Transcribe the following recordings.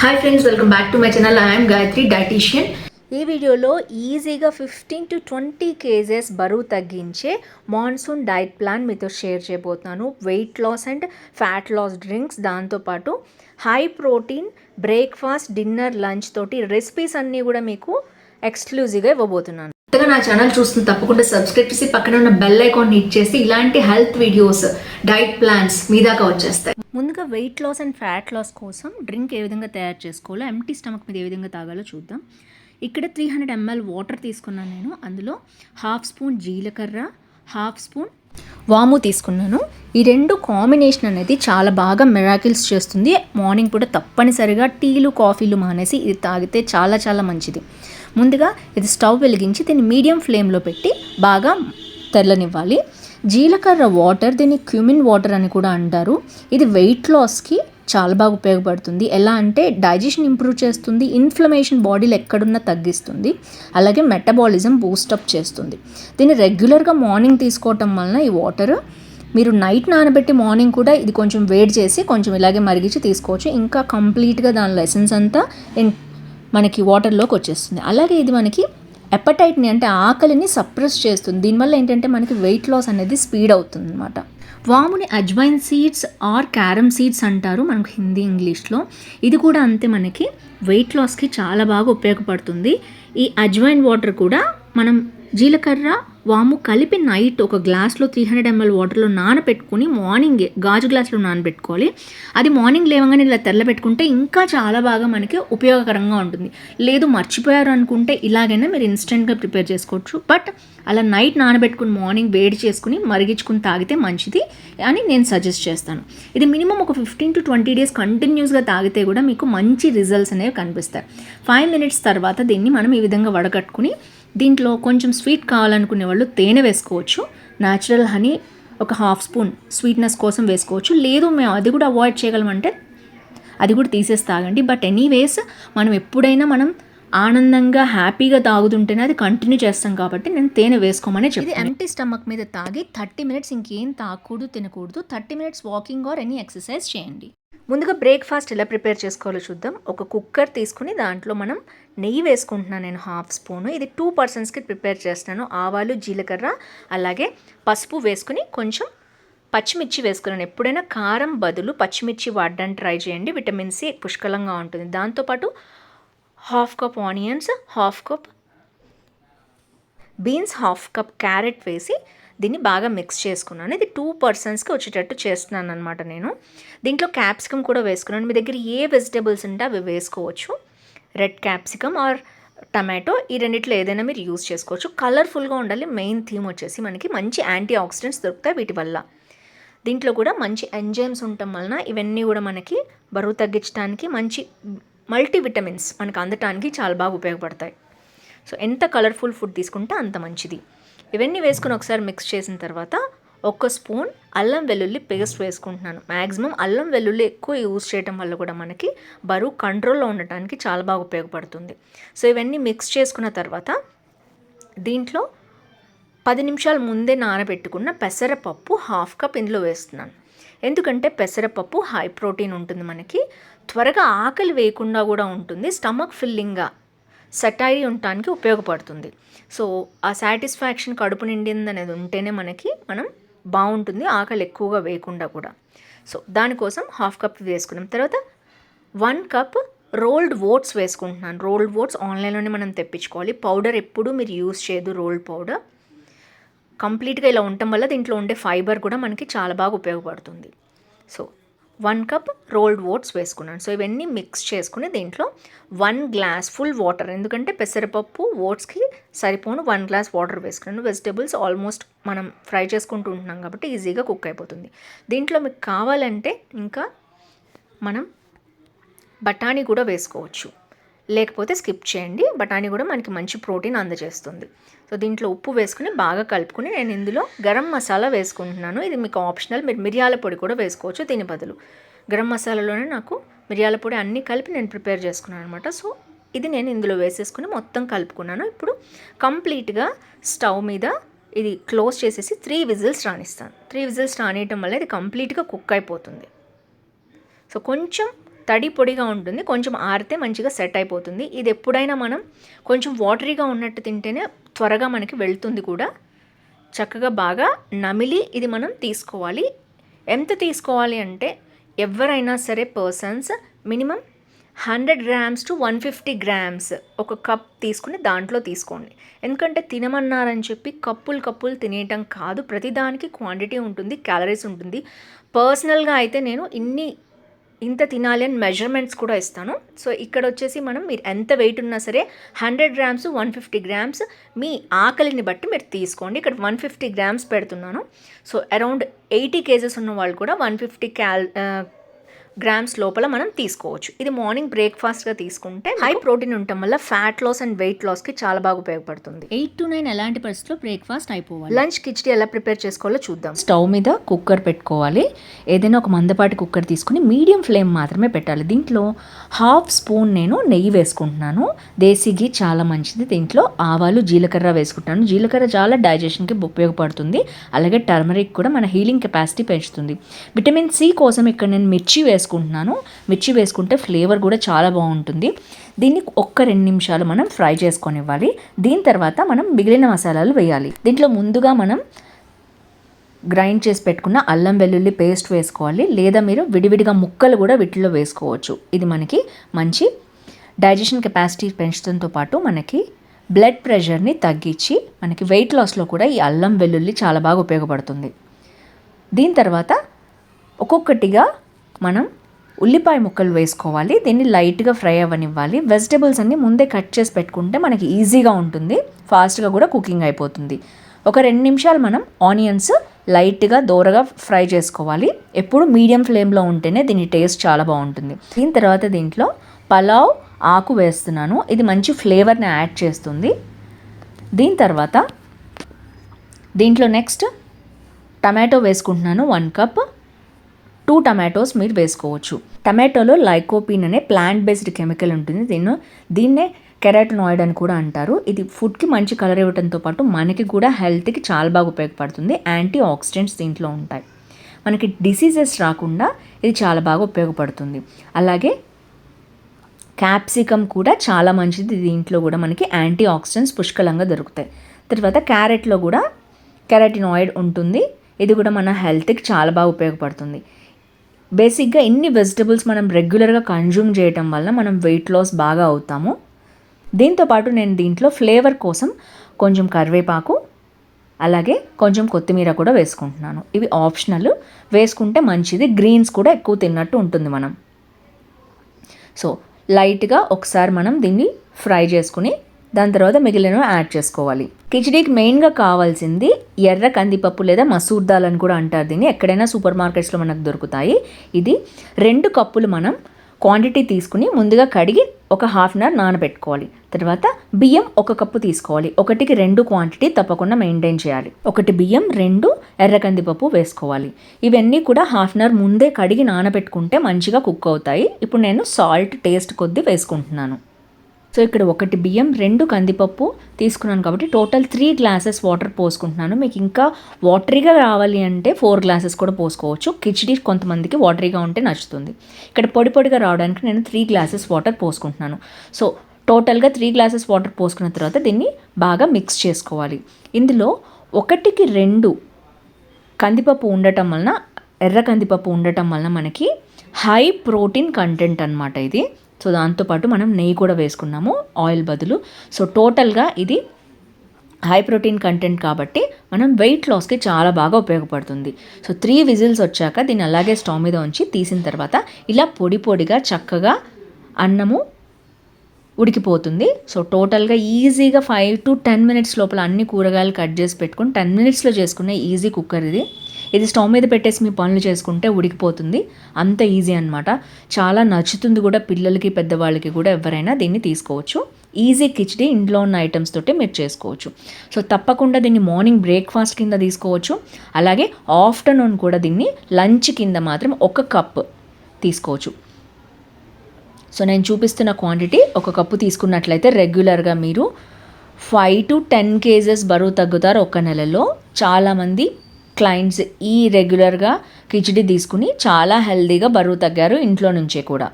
Hi friends welcome back to my channel I'm Gayatri dietician ఈ వీడియోలో ఈజీగా fifteen to twenty kgs బరువు తగ్గించే మాన్సూన్ డైట్ ప్లాన్ మీతో షేర్ చేయబోతున్నాను. Weight loss and fat loss drinks దాంతోపాటు high protein breakfast dinner lunch తోటి recipes అన్నీ కూడా మీకు ఎక్స్క్లూజివ్గా ఇవ్వబోతున్నాను. కొత్తగా నా ఛానల్ చూస్తుంది తప్పకుండా సబ్స్క్రైబ్ చేసి పక్కన ఉన్న బెల్ ఐకాన్ హిట్ చేసి ఇలాంటి హెల్త్ వీడియోస్ డైట్ ప్లాన్స్ మీ దాకా వచ్చేస్తాయి. ముందుగా weight loss and fat loss కోసం డ్రింక్ ఏ విధంగా తయారు చేసుకోవాలో ఎంటీ స్టమక్ మీద ఏ విధంగా తాగాలో చూద్దాం. ఇక్కడ త్రీ హండ్రెడ్ ఎంఎల్ వాటర్ తీసుకున్నాను నేను. అందులో హాఫ్ స్పూన్ జీలకర్ర హాఫ్ స్పూన్ వాము తీసుకున్నాను. ఈ రెండు కాంబినేషన్ అనేది చాలా బాగా మెరాకిల్స్ చేస్తుంది. మార్నింగ్ పూట తప్పనిసరిగా టీలు కాఫీలు మానేసి ఇది తాగితే చాలా చాలా మంచిది. ముందుగా ఇది స్టవ్ వెలిగించి దీన్ని మీడియం ఫ్లేమ్లో పెట్టి బాగా తెల్లనివ్వాలి జీలకర్ర వాటర్ దీన్ని క్యూమిన్ వాటర్ అని కూడా అంటారు. ఇది వెయిట్ లాస్కి చాలా బాగా ఉపయోగపడుతుంది. ఎలా అంటే డైజెషన్ ఇంప్రూవ్ చేస్తుంది ఇన్ఫ్లమేషన్ బాడీలో ఎక్కడున్నా తగ్గిస్తుంది అలాగే మెటబాలిజం బూస్టప్ చేస్తుంది. దీన్ని రెగ్యులర్గా మార్నింగ్ తీసుకోవటం వలన ఈ వాటర్ మీరు నైట్ నానబెట్టి మార్నింగ్ కూడా ఇది కొంచెం వేడి చేసి కొంచెం ఇలాగే మరిగించి తీసుకోవచ్చు. ఇంకా కంప్లీట్గా దానిలో ఎసెన్స్ అంతా మనకి వాటర్లోకి వచ్చేస్తుంది. అలాగే ఇది మనకి ఎపటైట్ని అంటే ఆకలిని సప్రెస్ చేస్తుంది. దీనివల్ల ఏంటంటే మనకి వెయిట్ లాస్ అనేది స్పీడ్ అవుతుంది అనమాట వాముని ajwain seeds or carom seeds అంటారు మనకు హిందీ ఇంగ్లీష్లో. ఇది కూడా అంతే మనకి వెయిట్ లాస్కి చాలా బాగా ఉపయోగపడుతుంది. ఈ అజ్వైన్ వాటర్ కూడా మనం జీలకర్ర వాము కలిపి నైట్ ఒక గ్లాస్లో త్రీ హండ్రెడ్ ఎంఎల్ వాటర్లో నానబెట్టుకుని మార్నింగ్ గాజు గ్లాస్లో నానబెట్టుకోవాలి. అది మార్నింగ్ లేవగానే ఇలా తెల్లబెట్టుకుంటే ఇంకా చాలా బాగా మనకి ఉపయోగకరంగా ఉంటుంది. లేదు మర్చిపోయారు అనుకుంటే ఇలాగైనా మీరు ఇన్స్టెంట్గా ప్రిపేర్ చేసుకోవచ్చు. బట్ అలా నైట్ నానబెట్టుకుని మార్నింగ్ వేడి చేసుకుని మరిగించుకుని తాగితే మంచిది అని నేను సజెస్ట్ చేస్తాను. ఇది మినిమం ఒక ఫిఫ్టీన్ టు ట్వంటీ డేస్ కంటిన్యూస్గా తాగితే కూడా మీకు మంచి రిజల్ట్స్ అనేవి కనిపిస్తాయి. ఫైవ్ మినిట్స్ తర్వాత దీన్ని మనం ఈ విధంగా వడగట్టుకుని దీంట్లో కొంచెం స్వీట్ కావాలనుకునే వాళ్ళు తేనె వేసుకోవచ్చు న్యాచురల్ హనీ ఒక హాఫ్ స్పూన్ స్వీట్నెస్ కోసం వేసుకోవచ్చు. లేదు మేము అది కూడా అవాయిడ్ చేయగలమంటే అది కూడా తీసేసి తాగండి. బట్ ఎనీవేస్ మనం ఎప్పుడైనా మనం ఆనందంగా హ్యాపీగా తాగుతుంటేనే అది కంటిన్యూ చేస్తాం కాబట్టి నేను తేనె వేసుకోమని చెప్పి ఎంటీ స్టమక్ మీద తాగి థర్టీ మినిట్స్ ఇంకేం తాగకూడదు తినకూడదు. Thirty minutes walking or any exercise చేయండి. ముందుగా బ్రేక్ఫాస్ట్ ఎలా ప్రిపేర్ చేసుకోవాలో చూద్దాం. ఒక కుక్కర్ తీసుకుని దాంట్లో మనం నెయ్యి వేసుకుంటున్నాను నేను హాఫ్ స్పూను ఇది టూ పర్సన్స్కి ప్రిపేర్ చేస్తున్నాను. ఆవాలు జీలకర్ర అలాగే పసుపు వేసుకుని కొంచెం పచ్చిమిర్చి వేసుకున్నాను. ఎప్పుడైనా కారం బదులు పచ్చిమిర్చి వాడడానికి ట్రై చేయండి. విటమిన్ సి పుష్కలంగా ఉంటుంది. దాంతోపాటు half cup onions half cup beans half cup carrot వేసి దీన్ని బాగా మిక్స్ చేసుకున్నాను. ఇది టూ పర్సన్స్కి వచ్చేటట్టు చేస్తున్నాను అనమాట నేను. దీంట్లో క్యాప్సికమ్ కూడా వేసుకున్నాను. మీ దగ్గర ఏ వెజిటేబుల్స్ ఉంటే అవి వేసుకోవచ్చు. రెడ్ క్యాప్సికమ్ ఆర్ టమాటో ఈ రెండిట్లో ఏదైనా మీరు యూస్ చేసుకోవచ్చు. కలర్ఫుల్గా ఉండాలి. మెయిన్ థీమ్ వచ్చేసి మనకి మంచి యాంటీ ఆక్సిడెంట్స్ దొరుకుతాయి వీటి వల్ల. దీంట్లో కూడా మంచి ఎంజైమ్స్ ఉండటం వలన ఇవన్నీ కూడా మనకి బరువు తగ్గించడానికి మంచి మల్టీ విటమిన్స్ మనకు అందటానికి చాలా బాగా ఉపయోగపడతాయి. సో ఎంత కలర్ఫుల్ ఫుడ్ తీసుకుంటే అంత మంచిది. ఇవన్నీ వేసుకుని ఒకసారి మిక్స్ చేసిన తర్వాత ఒక స్పూన్ అల్లం వెల్లుల్లి పేస్ట్ వేసుకుంటున్నాను. మ్యాక్సిమం అల్లం వెల్లుల్లి ఎక్కువ యూజ్ చేయడం వల్ల కూడా మనకి బరువు కంట్రోల్లో ఉండటానికి చాలా బాగా ఉపయోగపడుతుంది. సో ఇవన్నీ మిక్స్ చేసుకున్న తర్వాత దీంట్లో పది నిమిషాల ముందే నానబెట్టుకున్న పెసరపప్పు హాఫ్ కప్ ఇందులో వేస్తున్నాను. ఎందుకంటే పెసరపప్పు హై ప్రోటీన్ ఉంటుంది మనకి. త్వరగా ఆకలి వేయకుండా కూడా ఉంటుంది స్టమక్ ఫిల్లింగ్గా సెటైరీ ఉండటానికి ఉపయోగపడుతుంది. సో ఆ సాటిస్ఫాక్షన్ కడుపు నిండింది అనేది ఉంటేనే మనకి మనం బాగుంటుంది ఆకలి ఎక్కువగా వేయకుండా కూడా. సో దానికోసం హాఫ్ కప్ వేసుకున్నాం. తర్వాత వన్ కప్ రోల్డ్ ఓట్స్ వేసుకుంటున్నాను. రోల్డ్ ఓట్స్ ఆన్లైన్లోనే మనం తెప్పించుకోవాలి. పౌడర్ ఎప్పుడూ మీరు యూస్ చేయదు రోల్డ్ పౌడర్. కంప్లీట్గా ఇలా ఉండటం వల్ల దీంట్లో ఉండే ఫైబర్ కూడా మనకి చాలా బాగా ఉపయోగపడుతుంది. So one cup rolled oats వేసుకున్నాను. సో ఇవన్నీ మిక్స్ చేసుకుని దీంట్లో వన్ గ్లాస్ ఫుల్ వాటర్. ఎందుకంటే పెసరపప్పు ఓట్స్కి సరిపోను వన్ గ్లాస్ వాటర్ వేసుకున్నాను. వెజిటేబుల్స్ ఆల్మోస్ట్ మనం ఫ్రై చేసుకుంటూ ఉంటున్నాం కాబట్టి ఈజీగా కుక్ అయిపోతుంది. దీంట్లో మీకు కావాలంటే ఇంకా మనం బఠానీ కూడా వేసుకోవచ్చు. లేకపోతే స్కిప్ చేయండి. బఠానీ కూడా మనకి మంచి ప్రోటీన్ అందజేస్తుంది. సో దీంట్లో ఉప్పు వేసుకుని బాగా కలుపుకుని నేను ఇందులో గరం మసాలా వేసుకుంటున్నాను. ఇది మీకు ఆప్షనల్. మీరు మిరియాల పొడి కూడా వేసుకోవచ్చు. దీని బదులు గరం మసాలాలోనే నాకు మిరియాల పొడి అన్నీ కలిపి నేను ప్రిపేర్ చేసుకున్నాను అనమాట సో ఇది నేను ఇందులో వేసేసుకుని మొత్తం కలుపుకున్నాను. ఇప్పుడు కంప్లీట్గా స్టవ్ మీద ఇది క్లోజ్ చేసేసి త్రీ విజిల్స్ రాణిస్తాను త్రీ విజిల్స్ రానియటం వల్ల ఇది కంప్లీట్గా కుక్ అయిపోతుంది. సో కొంచెం తడి పొడిగా ఉంటుంది కొంచెం ఆరితే మంచిగా సెట్ అయిపోతుంది. ఇది ఎప్పుడైనా మనం కొంచెం వాటరీగా ఉన్నట్టు తింటేనే త్వరగా మనకి వెళ్తుంది కూడా. చక్కగా బాగా నమిలి ఇది మనం తీసుకోవాలి. ఎంత తీసుకోవాలి అంటే ఎవరైనా సరే persons minimum hundred grams to one fifty grams ఒక కప్ తీసుకుని దాంట్లో తీసుకోండి. ఎందుకంటే తినమన్నారని చెప్పి కప్పులు కప్పులు తినేయటం కాదు. ప్రతిదానికి క్వాంటిటీ ఉంటుంది క్యాలరీస్ ఉంటుంది. పర్సనల్గా అయితే నేను ఇన్ని ఇంత తినాలి అని మెజర్మెంట్స్ కూడా ఇస్తాను. సో ఇక్కడ వచ్చేసి మనం మీరు ఎంత వెయిట్ ఉన్నా సరే hundred grams one fifty grams మీ ఆకలిని బట్టి మీరు తీసుకోండి. ఇక్కడ వన్ ఫిఫ్టీ గ్రామ్స్ పెడుతున్నాను. సో అరౌండ్ ఎయిటీ కేజెస్ ఉన్న వాళ్ళు కూడా వన్ ఫిఫ్టీ క్యాల్ గ్రామ్స్ లోపల మనం తీసుకోవచ్చు. ఇది మార్నింగ్ బ్రేక్ఫాస్ట్గా తీసుకుంటే హై ప్రోటీన్ ఉండటం వల్ల ఫ్యాట్ లాస్ అండ్ వెయిట్ లాస్కి చాలా బాగా ఉపయోగపడుతుంది. ఎయిట్ టు నైన్ ఎలాంటి పరిస్థితుల్లో బ్రేక్ఫాస్ట్ అయిపోవాలి? లంచ్ కిచడీ ఎలా ప్రిపేర్ చేసుకోవాలో చూద్దాం. స్టవ్ మీద కుక్కర్ పెట్టుకోవాలి. ఏదైనా ఒక మందపాటి కుక్కర్ తీసుకుని మీడియం ఫ్లేమ్ మాత్రమే పెట్టాలి. దీంట్లో హాఫ్ స్పూన్ నేను నెయ్యి వేసుకుంటున్నాను. దేశీ ఘీ చాలా మంచిది. దీంట్లో ఆవాలు జీలకర్ర వేసుకుంటాను. జీలకర్ర చాలా డైజెషన్కి ఉపయోగపడుతుంది. అలాగే టర్మరిక్ కూడా మన హీలింగ్ కెపాసిటీ పెంచుతుంది. విటమిన్ సి కోసం ఇక్కడ నేను మిర్చి వేసుకుంటున్నాను. మిర్చి వేసుకుంటే ఫ్లేవర్ కూడా చాలా బాగుంటుంది. దీన్ని ఒక్క రెండు నిమిషాలు మనం ఫ్రై చేసుకొని ఇవ్వాలి దీని తర్వాత మనం మిగిలిన మసాలాలు వేయాలి. దీంట్లో ముందుగా మనం గ్రైండ్ చేసి పెట్టుకున్న అల్లం వెల్లుల్లి పేస్ట్ వేసుకోవాలి. లేదా మీరు విడివిడిగా ముక్కలు కూడా వీటిలో వేసుకోవచ్చు. ఇది మనకి మంచి డైజెషన్ కెపాసిటీ పెంచడంతో పాటు మనకి బ్లడ్ ప్రెషర్ని తగ్గించి మనకి వెయిట్ లాస్లో కూడా ఈ అల్లం వెల్లుల్లి చాలా బాగా ఉపయోగపడుతుంది. దీని తర్వాత ఒక్కొక్కటిగా మనం ఉల్లిపాయ ముక్కలు వేసుకోవాలి దీన్ని లైట్గా ఫ్రై అవ్వనివ్వాలి. వెజిటేబుల్స్ అన్ని ముందే కట్ చేసి పెట్టుకుంటే మనకి ఈజీగా ఉంటుంది ఫాస్ట్గా కూడా కుకింగ్ అయిపోతుంది. ఒక రెండు నిమిషాలు మనం ఆనియన్స్ లైట్గా దోరగా ఫ్రై చేసుకోవాలి. ఎప్పుడు మీడియం ఫ్లేమ్లో ఉంటేనే దీని టేస్ట్ చాలా బాగుంటుంది. దీని తర్వాత దీంట్లో పలావ్ ఆకు వేస్తున్నాను. ఇది మంచి ఫ్లేవర్ని యాడ్ చేస్తుంది. దీని తర్వాత దీంట్లో నెక్స్ట్ టమాటో వేసుకుంటున్నాను వన్ కప్. టూ టమాటోస్ మీరు వేసుకోవచ్చు. టమాటోలో లైకోపిన్ అనే ప్లాంట్ బేస్డ్ కెమికల్ ఉంటుంది. దీన్ని దీన్నే కెరాటనాయిడ్ అని కూడా అంటారు. ఇది ఫుడ్కి మంచి కలర్ ఇవ్వడంతో పాటు మనకి కూడా హెల్త్కి చాలా బాగా ఉపయోగపడుతుంది. యాంటీ ఆక్సిడెంట్స్ దీంట్లో ఉంటాయి. మనకి డిసీజెస్ రాకుండా ఇది చాలా బాగా ఉపయోగపడుతుంది. అలాగే క్యాప్సికమ్ కూడా చాలా మంచిది. దీంట్లో కూడా మనకి యాంటీ ఆక్సిడెంట్స్ పుష్కలంగా దొరుకుతాయి. తర్వాత క్యారెట్లో కూడా కెరాటినాయిడ్ ఉంటుంది. ఇది కూడా మన హెల్త్కి చాలా బాగా ఉపయోగపడుతుంది. బేసిక్గా ఇన్ని వెజిటబుల్స్ మనం రెగ్యులర్గా కన్జ్యూమ్ చేయటం వల్ల మనం వెయిట్ లాస్ బాగా అవుతాము. దీంతోపాటు నేను దీంట్లో ఫ్లేవర్ కోసం కొంచెం కరివేపాకు అలాగే కొంచెం కొత్తిమీర కూడా వేసుకుంటున్నాను. ఇవి ఆప్షనల్. వేసుకుంటే మంచిది. గ్రీన్స్ కూడా ఎక్కువ తిన్నట్టు ఉంటుంది మనం. సో లైట్గా ఒకసారి మనం దీన్ని ఫ్రై చేసుకుని దాని తర్వాత మిగిలినవి యాడ్ చేసుకోవాలి. కిచడీకి మెయిన్గా కావాల్సింది ఎర్ర కందిపప్పు లేదా మసూర్ దాల్ అని కూడా అంటారు దీన్ని. ఎక్కడైనా సూపర్ మార్కెట్స్లో మనకు దొరుకుతాయి. ఇది రెండు కప్పులు మనం క్వాంటిటీ తీసుకుని ముందుగా కడిగి ఒక హాఫ్ అన్ అవర్ నానబెట్టుకోవాలి. తర్వాత బియ్యం ఒక కప్పు తీసుకోవాలి. ఒకటికి రెండు క్వాంటిటీ తప్పకుండా మెయింటైన్ చేయాలి. ఒకటి బియ్యం రెండు ఎర్ర కందిపప్పు వేసుకోవాలి. ఇవన్నీ కూడా హాఫ్ అన్ అవర్ ముందే కడిగి నానబెట్టుకుంటే మంచిగా కుక్ అవుతాయి. ఇప్పుడు నేను సాల్ట్ టేస్ట్ కొద్దీ వేసుకుంటున్నాను. సో ఇక్కడ ఒకటి బియ్యం రెండు కందిపప్పు తీసుకున్నాను కాబట్టి టోటల్ త్రీ గ్లాసెస్ వాటర్ పోసుకుంటున్నాను. మీకు ఇంకా వాటరీగా రావాలి అంటే ఫోర్ గ్లాసెస్ కూడా పోసుకోవచ్చు. కిచిడి కొంతమందికి వాటరీగా ఉంటే నచ్చుతుంది. ఇక్కడ పొడి పొడిగా రావడానికి నేను త్రీ గ్లాసెస్ వాటర్ పోసుకుంటున్నాను. సో టోటల్గా త్రీ గ్లాసెస్ వాటర్ పోసుకున్న తర్వాత దీన్ని బాగా మిక్స్ చేసుకోవాలి. ఇందులో ఒకటికి రెండు కందిపప్పు ఉండటం వలన ఎర్ర కందిపప్పు ఉండటం వలన మనకి హై ప్రోటీన్ కంటెంట్ అనమాట ఇది. సో దాంతోపాటు మనం నెయ్యి కూడా వేసుకున్నాము ఆయిల్ బదులు. సో టోటల్గా ఇది హై ప్రోటీన్ కంటెంట్ కాబట్టి మనం వెయిట్ లాస్కి చాలా బాగా ఉపయోగపడుతుంది. సో త్రీ విజిల్స్ వచ్చాక దీన్ని అలాగే స్టవ్ మీద ఉంచి తీసిన తర్వాత ఇలా పొడి పొడిగా చక్కగా అన్నము ఉడికిపోతుంది. సో టోటల్గా ఈజీగా ఫైవ్ టు టెన్ మినిట్స్ లోపల అన్ని కూరగాయలు కట్ చేసి పెట్టుకుని టెన్ మినిట్స్లో చేసుకునే ఈజీ కుక్కర్ ఇది. ఇది స్టవ్ మీద పెట్టేసి మీ పనులు చేసుకుంటే ఉడికిపోతుంది. అంత ఈజీ అనమాట చాలా నచ్చుతుంది కూడా పిల్లలకి పెద్దవాళ్ళకి కూడా ఎవరైనా దీన్ని తీసుకోవచ్చు. ఈజీ కిచడీ ఇంట్లో ఉన్న ఐటమ్స్ తోటి మీరు చేసుకోవచ్చు. సో తప్పకుండా దీన్ని మార్నింగ్ బ్రేక్ఫాస్ట్ కింద తీసుకోవచ్చు. అలాగే ఆఫ్టర్నూన్ కూడా దీన్ని లంచ్ కింద మాత్రం ఒక కప్ తీసుకోవచ్చు. సో నేను చూపిస్తున్న క్వాంటిటీ ఒక కప్పు తీసుకున్నట్లయితే రెగ్యులర్గా మీరు ఫైవ్ టు టెన్ కేజెస్ బరువు తగ్గుతారు ఒక నెలలో. చాలామంది క్లయింట్స్ ఈ రెగ్యులర్గా కిచిడి తీసుకుని చాలా హెల్దీగా బరువు తగ్గారు ఇంట్లో నుంచే కూడా.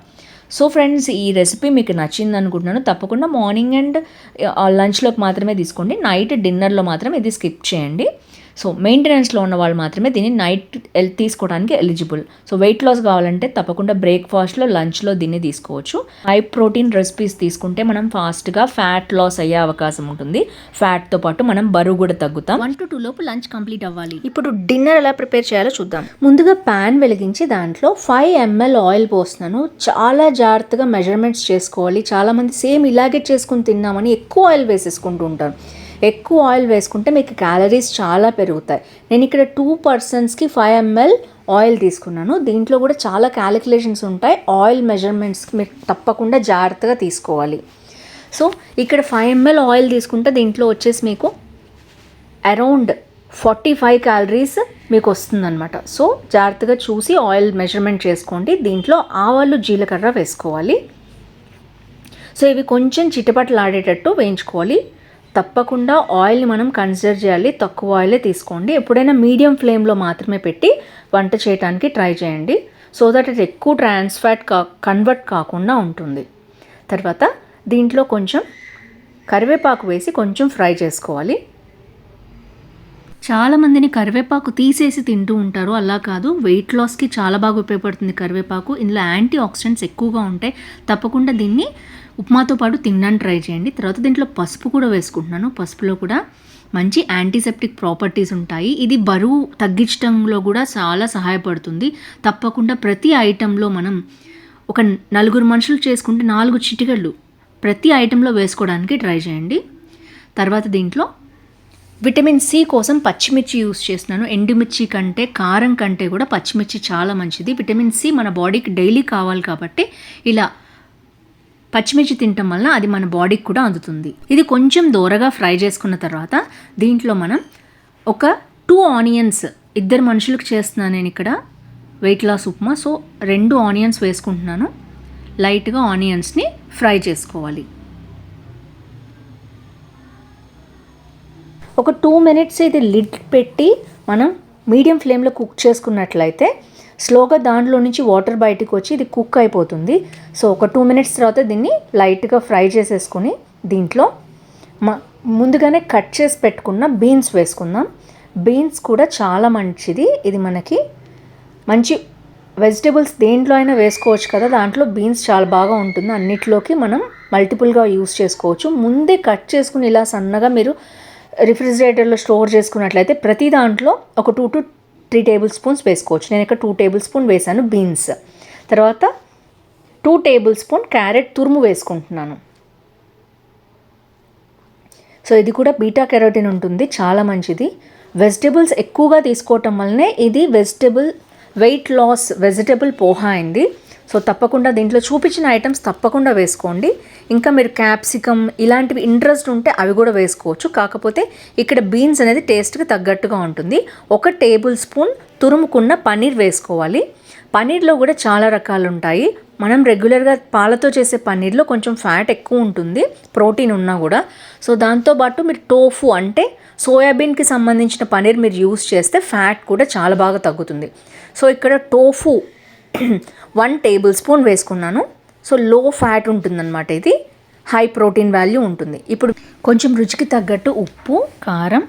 సో ఫ్రెండ్స్ ఈ రెసిపీ మీకు నచ్చింది అనుకుంటున్నాను. తప్పకుండా మార్నింగ్ అండ్ లంచ్లోకి మాత్రమే తీసుకోండి. నైట్ డిన్నర్లో మాత్రం ఇది స్కిప్ చేయండి. సో మెయింటెనెన్స్లో ఉన్న వాళ్ళు మాత్రమే దీన్ని నైట్ తీసుకోవడానికి ఎలిజిబుల్. సో వెయిట్ లాస్ కావాలంటే తప్పకుండా బ్రేక్ఫాస్ట్లో లంచ్లో దీన్ని తీసుకోవచ్చు. హై ప్రోటీన్ రెసిపీస్ తీసుకుంటే మనం ఫాస్ట్గా ఫ్యాట్ లాస్ అయ్యే అవకాశం ఉంటుంది. ఫ్యాట్తో పాటు మనం బరువు కూడా తగ్గుతాం. వన్ టు టూ లోపు లంచ్ కంప్లీట్ అవ్వాలి. ఇప్పుడు డిన్నర్ ఎలా ప్రిపేర్ చేయాలో చూద్దాం. ముందుగా ప్యాన్ వెలిగించి దాంట్లో ఫైవ్ ఎంఎల్ ఆయిల్ పోస్తున్నాను. చాలా జాగ్రత్తగా మెజర్మెంట్స్ చేసుకోవాలి. చాలామంది సేమ్ ఇలాగే చేసుకుని తిన్నామని ఎక్కువ ఆయిల్ వేసేసుకుంటూ ఉంటారు. ఎక్కువ ఆయిల్ వేసుకుంటే మీకు క్యాలరీస్ చాలా పెరుగుతాయి. నేను ఇక్కడ టూ పర్సన్స్కి ఫైవ్ ఎంఎల్ ఆయిల్ తీసుకున్నాను. దీంట్లో కూడా చాలా క్యాలిక్యులేషన్స్ ఉంటాయి. ఆయిల్ మెజర్మెంట్స్కి మీరు తప్పకుండా జాగ్రత్తగా తీసుకోవాలి. సో ఇక్కడ ఫైవ్ ఎంఎల్ ఆయిల్ తీసుకుంటే దీంట్లో వచ్చేసి మీకు అరౌండ్ ఫార్టీ ఫైవ్ క్యాలరీస్ మీకు వస్తుందన్నమాట. సో జాగ్రత్తగా చూసి ఆయిల్ మెజర్మెంట్ చేసుకోండి. దీంట్లో ఆవాలు జీలకర్ర వేసుకోవాలి. సో ఇవి కొంచెం చిటపటలాడేటట్టు వేయించుకోవాలి. తప్పకుండా ఆయిల్ని మనం కన్సిడర్ చేయాలి. తక్కువ ఆయిలే తీసుకోండి. ఎప్పుడైనా మీడియం ఫ్లేమ్లో మాత్రమే పెట్టి వంట చేయడానికి ట్రై చేయండి. సో దట్ ఇది ఎక్కువ ట్రాన్స్ఫ్యాట్ కా కన్వర్ట్ కాకుండా ఉంటుంది. తర్వాత దీంట్లో కొంచెం కరివేపాకు వేసి కొంచెం ఫ్రై చేసుకోవాలి. చాలా మందిని కరివేపాకు తీసేసి తింటూ ఉంటారు. అలా కాదు వెయిట్ లాస్కి చాలా బాగా ఉపయోగపడుతుంది కరివేపాకు. ఇందులో యాంటీ ఆక్సిడెంట్స్ ఎక్కువగా ఉంటాయి తప్పకుండా దీన్ని ఉప్మాతో పాటు తినడానికి ట్రై చేయండి. తర్వాత దీంట్లో పసుపు కూడా వేసుకుంటున్నాను. పసుపులో కూడా మంచి యాంటీసెప్టిక్ ప్రాపర్టీస్ ఉంటాయి. ఇది బరువు తగ్గించడంలో కూడా చాలా సహాయపడుతుంది. తప్పకుండా ప్రతి ఐటెంలో మనం ఒక నలుగురు మనుషులు చేసుకుంటే నాలుగు చిటికళ్ళు ప్రతి ఐటెంలో వేసుకోవడానికి ట్రై చేయండి. తర్వాత దీంట్లో విటమిన్ సి కోసం పచ్చిమిర్చి యూస్ చేస్తున్నాను. ఎండుమిర్చి కంటే కారం కంటే కూడా పచ్చిమిర్చి చాలా మంచిది. విటమిన్ సి మన బాడీకి డైలీ కావాలి కాబట్టి ఇలా పచ్చిమిర్చి తినటం వలన అది మన బాడీకి కూడా అందుతుంది. ఇది కొంచెం దూరగా ఫ్రై చేసుకున్న తర్వాత దీంట్లో మనం ఒక టూ ఆనియన్స్ ఇద్దరు మనుషులకు చేస్తున్నాను నేను ఇక్కడ వెయిట్ లాస్ ఉప్మా. సో రెండు ఆనియన్స్ వేసుకుంటున్నాను. లైట్గా ఆనియన్స్ని ఫ్రై చేసుకోవాలి. ఒక టూ మినిట్స్ ఇది లిడ్ పెట్టి మనం మీడియం ఫ్లేమ్లో కుక్ చేసుకున్నట్లయితే స్లోగా దాంట్లో నుంచి వాటర్ బయటకు వచ్చి ఇది కుక్ అయిపోతుంది. సో ఒక టూ మినిట్స్ తర్వాత దీన్ని లైట్గా ఫ్రై చేసేసుకుని దీంట్లో మ ముందుగానే కట్ చేసి పెట్టుకున్న బీన్స్ వేసుకుందాం. బీన్స్ కూడా చాలా మంచిది. ఇది మనకి మంచి వెజిటేబుల్స్ దేంట్లో అయినా వేసుకోవచ్చు కదా. దాంట్లో బీన్స్ చాలా బాగా ఉంటుంది. అన్నిట్లోకి మనం మల్టిపుల్గా యూస్ చేసుకోవచ్చు. ముందే కట్ చేసుకుని ఇలా సన్నగా మీరు రిఫ్రిజిరేటర్లో స్టోర్ చేసుకున్నట్లయితే ప్రతి దాంట్లో ఒక two to three table spoons వేసుకోవచ్చు. నేను ఇక్కడ టూ టేబుల్ స్పూన్ వేసాను బీన్స్. తర్వాత టూ టేబుల్ స్పూన్ క్యారెట్ తురుము వేసుకుంటున్నాను. సో ఇది కూడా బీటా కెరోటిన్ ఉంటుంది చాలా మంచిది. వెజిటేబుల్స్ ఎక్కువగా తీసుకోవటం వల్లనే ఇది vegetable weight loss vegetable poha అయింది. సో తప్పకుండా దీంట్లో చూపించిన ఐటమ్స్ తప్పకుండా వేసుకోండి. ఇంకా మీరు క్యాప్సికమ్ ఇలాంటివి ఇంట్రెస్ట్ ఉంటే అవి కూడా వేసుకోవచ్చు. కాకపోతే ఇక్కడ బీన్స్ అనేది టేస్ట్కి తగ్గట్టుగా ఉంటుంది. ఒక టేబుల్ స్పూన్ తురుముకున్న పన్నీర్ వేసుకోవాలి. పన్నీర్లో కూడా చాలా రకాలు ఉంటాయి. మనం రెగ్యులర్గా పాలతో చేసే పన్నీర్లో కొంచెం ఫ్యాట్ ఎక్కువ ఉంటుంది. ప్రోటీన్ ఉన్నా కూడా. సో దాంతోపాటు మీరు టోఫు అంటే సోయాబీన్కి సంబంధించిన పన్నీర్ మీరు యూస్ చేస్తే ఫ్యాట్ కూడా చాలా బాగా తగ్గుతుంది. సో ఇక్కడ టోఫు వన్ టేబుల్ స్పూన్ వేసుకున్నాను. సో లో ఫ్యాట్ ఉంటుందన్నమాట ఇది. హై ప్రోటీన్ వాల్యూ ఉంటుంది. ఇప్పుడు కొంచెం రుచికి తగ్గట్టు ఉప్పు కారం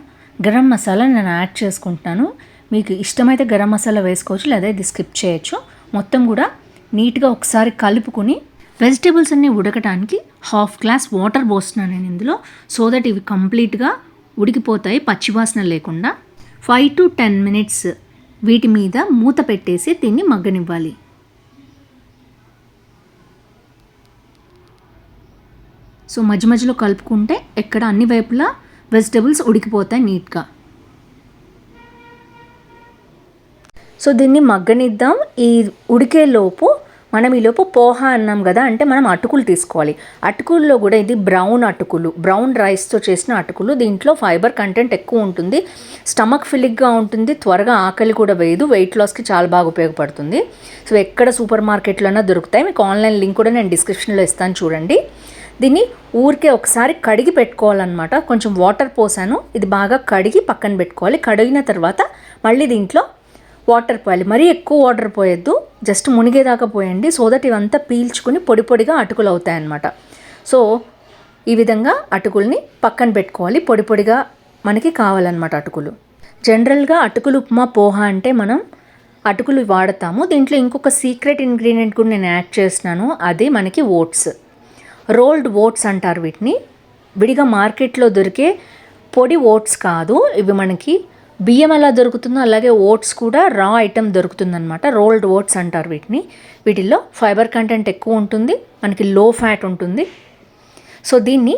గరం మసాలా నేను యాడ్ చేసుకుంటున్నాను. మీకు ఇష్టమైతే గరం మసాలా వేసుకోవచ్చు లేదా ఇది స్కిప్ చేయొచ్చు. మొత్తం కూడా నీట్గా ఒకసారి కలుపుకుని వెజిటేబుల్స్ అన్నీ ఉడకటానికి హాఫ్ గ్లాస్ వాటర్ పోస్తున్నాను నేను ఇందులో సో దట్ ఇవి కంప్లీట్గా ఉడికిపోతాయి పచ్చివాసన లేకుండా. ఫైవ్ టు టెన్ మినిట్స్ వీటి మీద మూత పెట్టేసి దీన్ని మగ్గనివ్వాలి. సో మధ్య మధ్యలో కలుపుకుంటే ఎక్కడ అన్ని వైపులా వెజిటేబుల్స్ ఉడికిపోతాయి నీట్గా. సో దీన్ని మగ్గనిద్దాం. ఈ ఉడికేలోపు మనం ఈలోపు పోహా అన్నాం కదా అంటే మనం అటుకులు తీసుకోవాలి. అటుకుల్లో కూడా ఇది బ్రౌన్ అటుకులు బ్రౌన్ రైస్తో చేసిన అటుకులు. దీంట్లో ఫైబర్ కంటెంట్ ఎక్కువ ఉంటుంది. స్టమక్ ఫిలిక్గా ఉంటుంది. త్వరగా ఆకలి కూడా వేయదు. వెయిట్ లాస్కి చాలా బాగా ఉపయోగపడుతుంది. సో ఎక్కడ సూపర్ మార్కెట్లోనే దొరుకుతాయి. మీకు ఆన్లైన్ లింక్ కూడా నేను డిస్క్రిప్షన్లో ఇస్తాను చూడండి. దీన్ని ఊరికే ఒకసారి కడిగి పెట్టుకోవాలన్నమాట. కొంచెం వాటర్ పోసాను. ఇది బాగా కడిగి పక్కన పెట్టుకోవాలి. కడిగిన తర్వాత మళ్ళీ దీంట్లో వాటర్ పోయాలి. మరీ ఎక్కువ వాటర్ పోయొద్దు. జస్ట్ మునిగేదాకా పోయండి. సో దట్ ఇవంతా పీల్చుకుని పొడి పొడిగా అటుకులు అవుతాయన్నమాట సో ఈ విధంగా అటుకుల్ని పక్కన పెట్టుకోవాలి. పొడి పొడిగా మనకి కావాలన్నమాట అటుకులు. జనరల్గా అటుకులు ఉప్మా పోహ అంటే మనం అటుకులు వాడతాము. దీంట్లో ఇంకొక సీక్రెట్ ఇంగ్రీడియంట్ కూడా నేను యాడ్ చేస్తున్నాను. అది మనకి ఓట్స్. రోల్డ్ ఓట్స్ అంటారు వీటిని. విడిగా మార్కెట్లో దొరికే పొడి ఓట్స్ కాదు. ఇవి మనకి బియ్యం ఎలా దొరుకుతుందో అలాగే ఓట్స్ కూడా రా ఐటెం దొరుకుతుందనమాట రోల్డ్ ఓట్స్ అంటారు వీటిని. వీటిల్లో ఫైబర్ కంటెంట్ ఎక్కువ ఉంటుంది మనకి లో ఫ్యాట్ ఉంటుంది. సో దీన్ని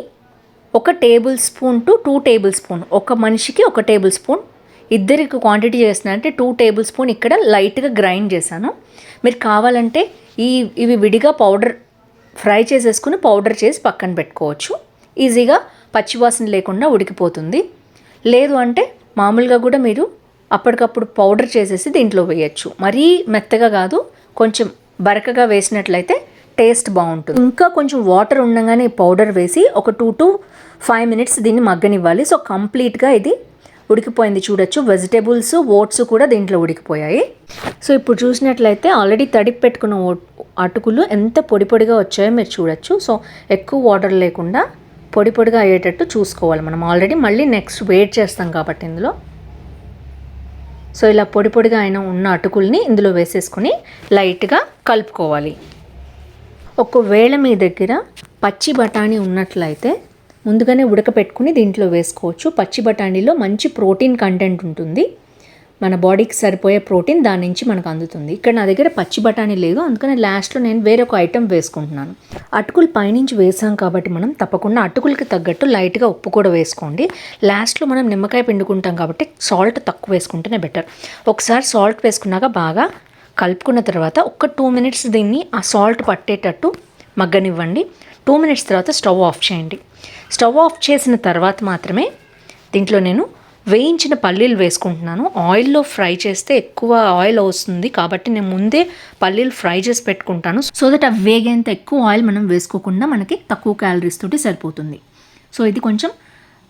ఒక table spoon to two table spoon ఒక మనిషికి ఒక టేబుల్ స్పూన్. ఇద్దరికి క్వాంటిటీ చేసిన అంటే టూ టేబుల్ స్పూన్ ఇక్కడ లైట్గా గ్రైండ్ చేశాను. మీరు కావాలంటే ఈ ఇవి విడిగా పౌడర్ ఫ్రై చేసేసుకుని పౌడర్ చేసి పక్కన పెట్టుకోవచ్చు. ఈజీగా పచ్చివాసన లేకుండా ఉడికిపోతుంది. లేదు అంటే మామూలుగా కూడా మీరు అప్పటికప్పుడు పౌడర్ చేసేసి దీంట్లో వేయచ్చు. మరీ మెత్తగా కాదు కొంచెం బరకగా వేసినట్లయితే టేస్ట్ బాగుంటుంది. ఇంకా కొంచెం వాటర్ ఉండగానే పౌడర్ వేసి ఒక టూ టు ఫైవ్ మినిట్స్ దీన్ని మగ్గనివ్వాలి. సో కంప్లీట్గా ఇది ఉడికిపోయింది చూడొచ్చు. వెజిటేబుల్స్ ఓట్స్ కూడా దీంట్లో ఉడికిపోయాయి. సో ఇప్పుడు చూసినట్లయితే ఆల్రెడీ తడిపి పెట్టుకున్న ఓ- అటుకులు ఎంత పొడి పొడిగా వచ్చాయో మీరు చూడొచ్చు. సో ఎక్కువ వాటర్ లేకుండా పొడి పొడిగా అయ్యేటట్టు చూసుకోవాలి మనం. ఆల్రెడీ మళ్ళీ నెక్స్ట్ వెయిట్ చేస్తాం కాబట్టి ఇందులో. సో ఇలా పొడి పొడిగా అయిన ఉన్న అటుకుల్ని ఇందులో వేసేసుకొని లైట్గా కలుపుకోవాలి. ఒకవేళ మీ దగ్గర పచ్చి బఠానీ ఉన్నట్లయితే ముందుగానే ఉడకపెట్టుకుని దీంట్లో వేసుకోవచ్చు. పచ్చి బఠానీలో మంచి ప్రోటీన్ కంటెంట్ ఉంటుంది. మన బాడీకి సరిపోయే ప్రోటీన్ దాని నుంచి మనకు అందుతుంది. ఇక్కడ నా దగ్గర పచ్చి బఠానీ లేదు. అందుకని లాస్ట్లో నేను వేరొక ఐటెం వేసుకుంటున్నాను. అటుకులు పైనుంచి వేసాం కాబట్టి మనం తప్పకుండా అటుకులకి తగ్గట్టు లైట్గా ఉప్పు కూడా వేసుకోండి. లాస్ట్లో మనం నిమ్మకాయ పిండుకుంటాం కాబట్టి సాల్ట్ తక్కువ వేసుకుంటేనే బెటర్ ఒకసారి సాల్ట్ వేసుకున్నాక బాగా కలుపుకున్న తర్వాత ఒక టూ మినిట్స్ దీన్ని ఆ సాల్ట్ పట్టేటట్టు మగ్గనివ్వండి. టూ మినిట్స్ తర్వాత స్టవ్ ఆఫ్ చేయండి. స్టవ్ ఆఫ్ చేసిన తర్వాత మాత్రమే దీంట్లో నేను వేయించిన పల్లీలు వేసుకుంటున్నాను. ఆయిల్లో ఫ్రై చేస్తే ఎక్కువ ఆయిల్ వస్తుంది కాబట్టి నేను ముందే పల్లీలు ఫ్రై చేసి పెట్టుకుంటాను. సో దట్ అవి వేగేంత ఎక్కువ ఆయిల్ మనం వేసుకోకుండా మనకి తక్కువ క్యాలరీస్ తోటి సరిపోతుంది. సో ఇది కొంచెం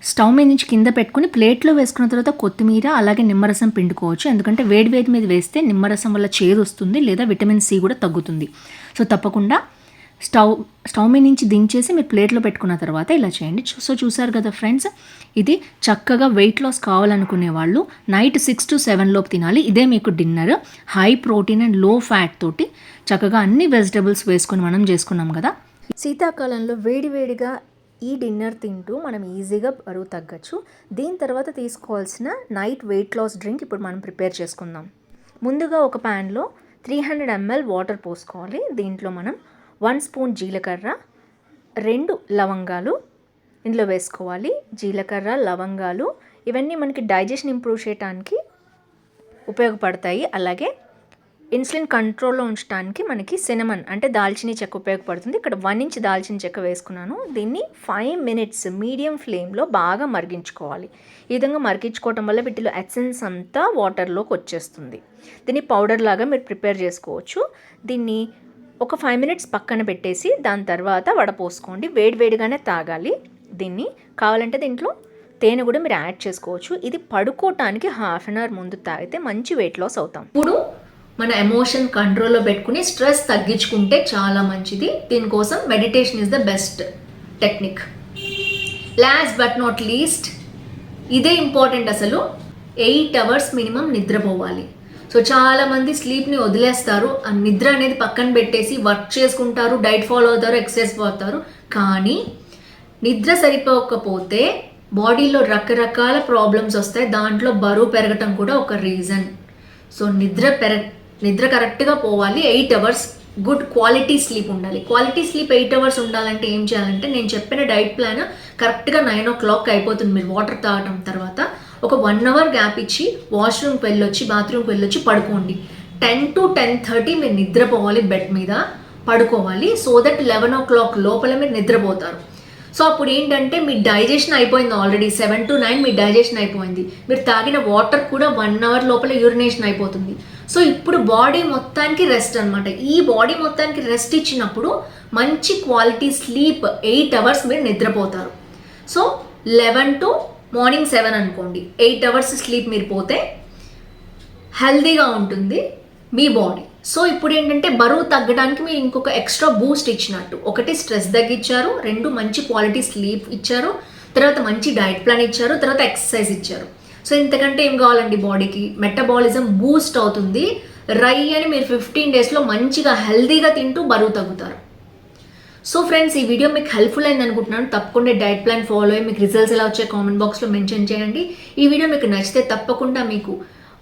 స్టవ్ మీద నుంచి కింద పెట్టుకుని ప్లేట్లో వేసుకున్న తర్వాత కొత్తిమీర అలాగే నిమ్మరసం పిండుకోవచ్చు. ఎందుకంటే వేడి వేడి మీద వేస్తే నిమ్మరసం వల్ల చేదు వస్తుంది లేదా విటమిన్ సి కూడా తగ్గుతుంది. సో తప్పకుండా స్టవ్ స్టవ్ మీద నుంచి దించేసి మీరు ప్లేట్లో పెట్టుకున్న తర్వాత ఇలా చేయండి. సో చూసారు కదా ఫ్రెండ్స్ ఇది చక్కగా వెయిట్ లాస్ కావాలనుకునే వాళ్ళు నైట్ సిక్స్ టు సెవెన్ లోపు తినాలి. ఇదే మీకు dinner. High protein and low fat తోటి చక్కగా అన్ని వెజిటబుల్స్ వేసుకొని మనం చేసుకున్నాం కదా. శీతాకాలంలో వేడివేడిగా ఈ డిన్నర్ తింటూ మనం ఈజీగా బరువు తగ్గచ్చు. దీని తర్వాత తీసుకోవాల్సిన నైట్ వెయిట్ లాస్ డ్రింక్ ఇప్పుడు మనం ప్రిపేర్ చేసుకుందాం. ముందుగా ఒక ప్యాన్లో త్రీ హండ్రెడ్ ఎంఎల్ వాటర్ పోసుకోవాలి. దీంట్లో మనం వన్ స్పూన్ జీలకర్ర రెండు లవంగాలు ఇందులో వేసుకోవాలి. జీలకర్ర లవంగాలు ఇవన్నీ మనకి డైజెషన్ ఇంప్రూవ్ చేయడానికి ఉపయోగపడతాయి. అలాగే ఇన్సులిన్ కంట్రోల్లో ఉంచడానికి మనకి సినమన్ అంటే దాల్చిన చెక్క ఉపయోగపడుతుంది. ఇక్కడ వన్ ఇంచ్ దాల్చిన చెక్క వేసుకున్నాను. దీన్ని ఫైవ్ మినిట్స్ మీడియం ఫ్లేమ్లో బాగా మరిగించుకోవాలి. ఈ విధంగా మరిగించుకోవటం వల్ల వీటిలో ఎసెన్స్ అంతా వాటర్లోకి వచ్చేస్తుంది. దీన్ని పౌడర్ లాగా మీరు ప్రిపేర్ చేసుకోవచ్చు. దీన్ని ఒక ఫైవ్ మినిట్స్ పక్కన పెట్టేసి దాని తర్వాత వడపోసుకోండి వేడివేడిగానే తాగాలి. దీన్ని కావాలంటే దీంట్లో తేనె కూడా మీరు యాడ్ చేసుకోవచ్చు. ఇది పడుకోవటానికి హాఫ్ అన్ అవర్ ముందు తాగితే మంచి వెయిట్ లాస్ అవుతాం. ఇప్పుడు మన ఎమోషన్ కంట్రోల్లో పెట్టుకుని స్ట్రెస్ తగ్గించుకుంటే చాలా మంచిది. దీనికోసం meditation is the best technique last but not least ఇదే ఇంపార్టెంట్ అసలు ఎయిట్ అవర్స్ మినిమం నిద్రపోవాలి. సో చాలా మంది స్లీప్ని వదిలేస్తారు. ఆ నిద్ర అనేది పక్కన పెట్టేసి వర్క్ చేసుకుంటారు డైట్ ఫాలో అవుతారు ఎక్సర్సైజ్ అవుతారు. కానీ నిద్ర సరిపోకపోతే బాడీలో రకరకాల ప్రాబ్లమ్స్ వస్తాయి. దాంట్లో బరువు పెరగటం కూడా ఒక రీజన్. సో నిద్ర పెర నిద్ర కరెక్ట్గా పోవాలి. Eight hours good quality sleep ఉండాలి. క్వాలిటీ స్లీప్ ఎయిట్ అవర్స్ ఉండాలంటే ఏం చేయాలంటే నేను చెప్పిన డైట్ ప్లాన్ కరెక్ట్గా నైన్ ఓ క్లాక్ అయిపోతుంది. మీరు వాటర్ తాగటం తర్వాత ఒక వన్ అవర్ గ్యాప్ ఇచ్చి వాష్రూమ్కి వెళ్ళొచ్చి బాత్రూమ్కి వెళ్ళొచ్చి పడుకోండి. టెన్ టు టెన్ థర్టీ మీరు నిద్రపోవాలి బెడ్ మీద పడుకోవాలి. So that eleven o'clock లోపల మీరు నిద్రపోతారు. సో అప్పుడు ఏంటంటే మీ డైజెషన్ అయిపోయింది ఆల్రెడీ సెవెన్ టు నైన్ మీ డైజెషన్ అయిపోయింది. మీరు తాగిన వాటర్ కూడా వన్ అవర్ లోపల యూరినేషన్ అయిపోతుంది. సో ఇప్పుడు బాడీ మొత్తానికి రెస్ట్ అనమాట ఈ బాడీ మొత్తానికి రెస్ట్ ఇచ్చినప్పుడు మంచి క్వాలిటీ స్లీప్ ఎయిట్ అవర్స్ మీరు నిద్రపోతారు. So eleven to morning seven అనుకోండి. ఎయిట్ అవర్స్ స్లీప్ మీరు పోతే హెల్దీగా ఉంటుంది మీ బాడీ. సో ఇప్పుడు ఏంటంటే బరువు తగ్గడానికి మీరు ఇంకొక ఎక్స్ట్రా బూస్ట్ ఇచ్చినట్టు. ఒకటి స్ట్రెస్ తగ్గించారు రెండు మంచి క్వాలిటీ స్లీప్ ఇచ్చారు తర్వాత మంచి డైట్ ప్లాన్ ఇచ్చారు తర్వాత ఎక్సర్సైజ్ ఇచ్చారు. సో ఇంతకంటే ఏం కావాలండి బాడీకి? మెటబాలిజం బూస్ట్ అవుతుంది. రై అని మీరు ఫిఫ్టీన్ డేస్లో మంచిగా హెల్దీగా తింటూ బరువు తగ్గుతారు. సో ఫ్రెండ్స్ ఈ వీడియో మీకు హెల్ప్ఫుల్ అయింది అనుకుంటున్నాను. తప్పకుండా డైట్ ప్లాన్ ఫాలో అయ్యి మీకు రిజల్ట్స్ ఎలా వచ్చాయి కామెంట్ బాక్స్లో మెన్షన్ చేయండి. ఈ వీడియో మీకు నచ్చితే తప్పకుండా మీకు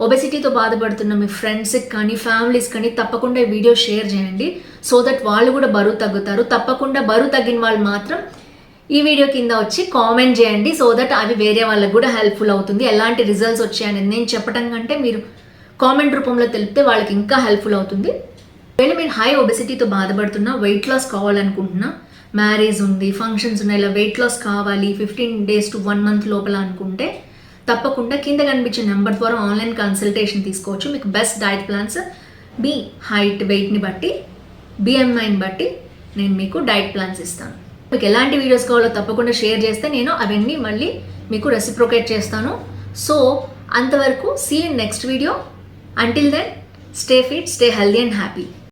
ఒబెసిటీతో బాధపడుతున్న మీ ఫ్రెండ్స్కి కానీ ఫ్యామిలీస్ కానీ తప్పకుండా ఈ వీడియో షేర్ చేయండి. సో దట్ వాళ్ళు కూడా బరువు తగ్గుతారు. తప్పకుండా బరువు తగ్గిన వాళ్ళు మాత్రం ఈ వీడియో కింద వచ్చి కామెంట్ చేయండి. సో దట్ అవి వేరే వాళ్ళకి కూడా హెల్ప్ఫుల్ అవుతుంది. ఎలాంటి రిజల్ట్స్ వచ్చాయని నేను చెప్పడం కంటే మీరు కామెంట్ రూపంలో తెలిపితే వాళ్ళకి ఇంకా హెల్ప్ఫుల్ అవుతుంది. ఒకవేళ మీరు హై ఒబెసిటీతో బాధపడుతున్నా వెయిట్ లాస్ కావాలనుకుంటున్నా మ్యారేజ్ ఉంది ఫంక్షన్స్ ఉన్నాయి ఇలా వెయిట్ లాస్ కావాలి fifteen days to one month లోపల అనుకుంటే తప్పకుండా కింద కనిపించే నెంబర్ ద్వారా ఆన్లైన్ కన్సల్టేషన్ తీసుకోవచ్చు. మీకు బెస్ట్ డైట్ ప్లాన్స్ మీ హైట్ వెయిట్ని బట్టి బిఎంఐని బట్టి నేను మీకు డైట్ ప్లాన్స్ ఇస్తాను. మీకు ఎలాంటి వీడియోస్ కావాలో తప్పకుండా షేర్ చేస్తే నేను అవన్నీ మళ్ళీ మీకు రెసిప్రొకేట్ చేస్తాను. సో అంతవరకు see in next video until then stay fit stay healthy and happy